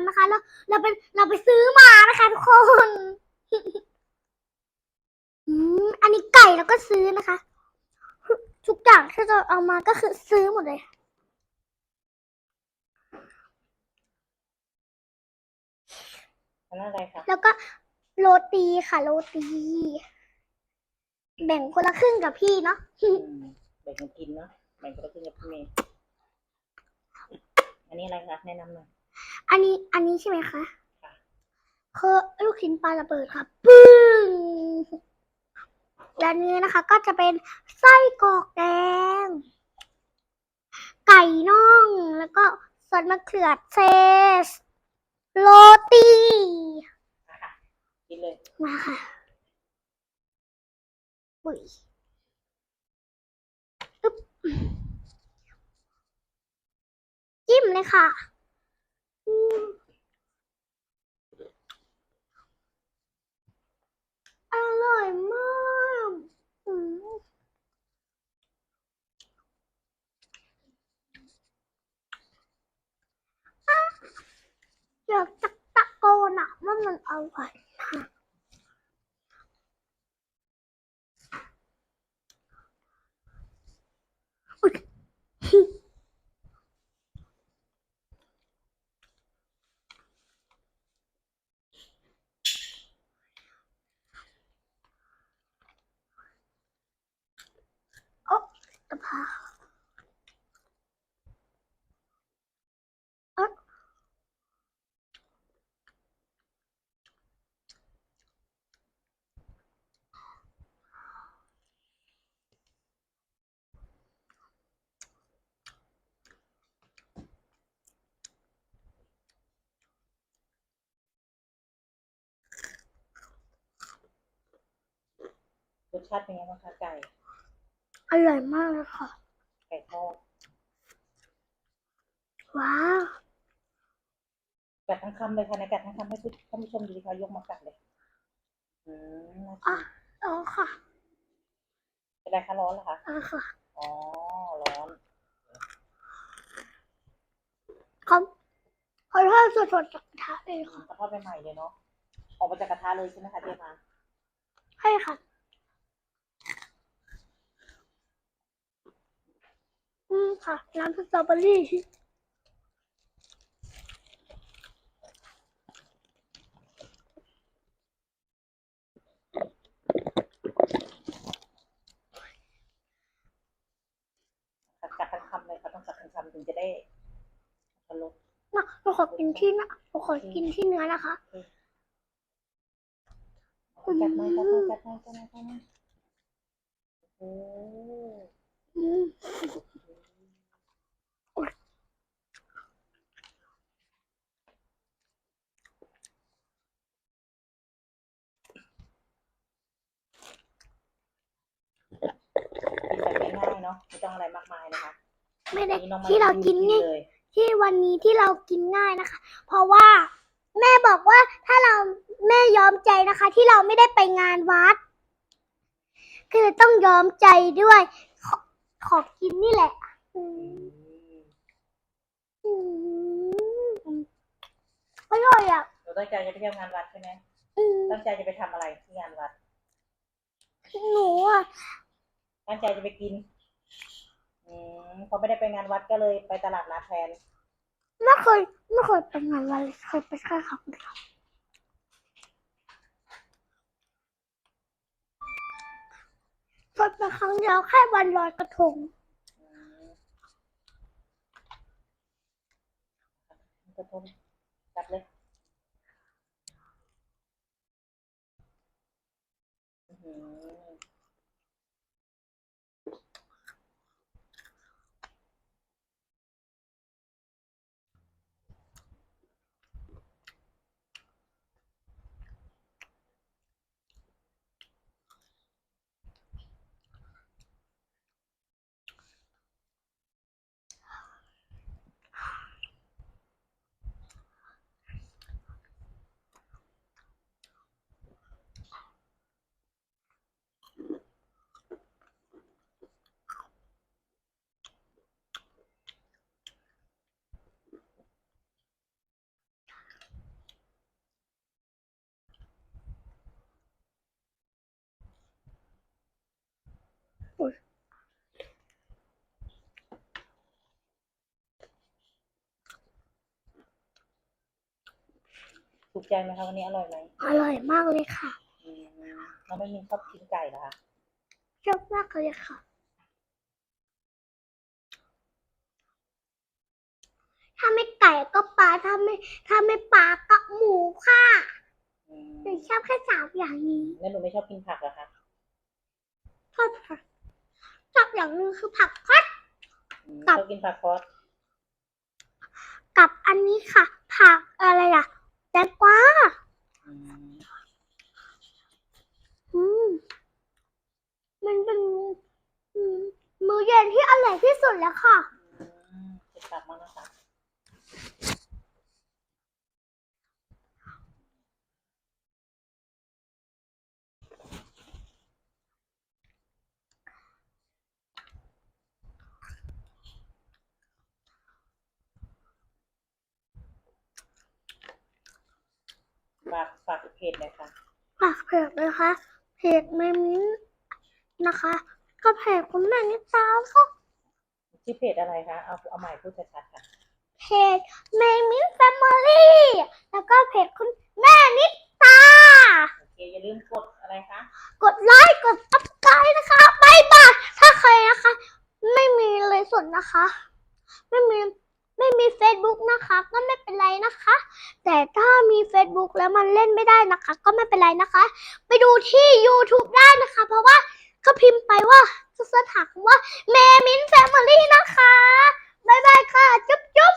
ำนะคะแล้วเราเป็นเราไปซื้อมานะคะทุกคนอืมอันนี้ไก่แล้วก็ซื้อนะคะ ทุกอย่างที่เราเอามาก็คือซื้อหมดเลยอันนั้นอะไรคะแล้วก็โรตีค่ะ โรตี แบ่งคนละครึ่งกับพี่เนาะอืมแบ่งกันกินเนาะแบ่งคนละครึ่งกับพี่เมย์ อันนี้อะไรคะแนะนำหน่อย อันนี้อันนี้ใช่ไหมคะค่ะ คือลูกชิ้นปลาระเบิดค่ะปึ้งและอันนี้นะคะ ก็จะเป็นไส้กรอกแดง ไก่น่อง แล้วก็ซอสมะเขือเทศโรตีอะค่ะกินเลย มาค่ะอุ้ยอึ๊บจิ้ม เลยค่ะอืมอร่อยมากอืมอะอยากจะตะโกนอะว่ามันอร่อยมาก ตะพาอ๊ะ รสชาติเป็นไงบ้างคะไก่ อร่อยมากเลยค่ะ ไก่ทอดว้าวกัดทั้งคำเลยค่ะในกัดทั้งคำให้ผู้ท่านผู้ชมดูดิคะยกมากัดเลย อืมน่าอะกินเอาค่ะเป็นไรคะร้อนเหรอคะเอาค่ะอ๋อ ร้อนเขาเขาทอดสดๆจากกระทะเลยค่ะกระทอดใหม่ๆเลยเนาะ ออกมาจากกระทะเลยใช่ไหมคะเจ๊มาใช่ค่ะ อืมค่ะ น้ำสตรอเบอรี่กัดกัดทั้งคำเลยค่ะต้องกัดทั้งคำถึงจะได้ทะลุนะเราขอกินที่นะเราขอกินที่เนื้อนะคะกัดมากัดมากัดมากัดมากัดมาโอ้โห อืม กินแบบง่ายๆเนาะไม่ต้องอะไรมากมายนะคะไม่ได้อัน้องที่เรากินง่าง่ายเลยที่วันนี้ที่เรากินง่ายนะคะ เพราะว่าแม่บอกว่าถ้าเราแม่ยอมใจนะคะ ที่เราไม่ได้ไปงานวัด คือต้องยอมใจด้วยขอขอกินนี่แหละอืมอืมอร่อยอะหนูตั้งใจจะไปเที่ยวงานวัดใช่ไหมอืมตั้งใจจะไปทำอะไรที่งานวัดหนูอะตั้งใจจะไปกิน อืมพอไม่ได้ไปงานวัดก็เลยไปตลาดนัดแทน ไม่เคยไม่เคยไปงานวัดเลยเคยไปแค่ครั้งเดียวเคยไปครั้งเดียวแค่วันลอยกระทงอืมกระทง ถูกใจไหมคะวันนี้อร่อยไหมอร่อยมากเลยค่ะอืมน้องไม่มีชอบกินไก่เหรอคะชอบมากเลยค่ะ ถ้าไม่ไก่ก็ปลาถ้าไม่ ถ้าไม่ปลาก็หมูค่ะอืมหนูชอบแค่สามอย่างนี้แล้วหนูไม่ชอบกินผักเหรอคะชอบผักชอบอย่างหนึงคือผักคอด อืมกับชอบกินผักคอสกับอันนี้ค่ะ ผักอะไรอะ แตงกวาอืมอืมมันเป็นอืมมื้อเย็นที่อร่อยที่สุดแล้วค่ะอืมจะกลับมานะคะ ฝากฝากเพจหน่อยค่ะฝากเพจเลยค่ะเพจแม่มิ้นนะคะ ก็เพจคุณแม่นิตาค่ะชื่อเพจอะไรคะ เอาเอาใหม่พูดชัดๆค่ะ เพจแม่มิ้นแฟมิลี่แล้วก็เพจคุณแม่นิตาโอเคอย่าลืมกดอะไรคะ กดไลค์ กดซับสไครต์นะคะบายบายถ้าใครนะคะ ไม่มีเลยส่วนนะคะ แต่ถ้ามี Facebook แล้วมันเล่นไม่ได้นะคะ ก็ไม่เป็นไรนะคะ ไปดูที่ YouTube ได้นะคะ เพราะว่าก็พิมพ์ไปว่าจะสถาคว่าเมมินแฟมิลี่นะคะ บ๊ายบายค่ะ จุ๊บจุ๊บ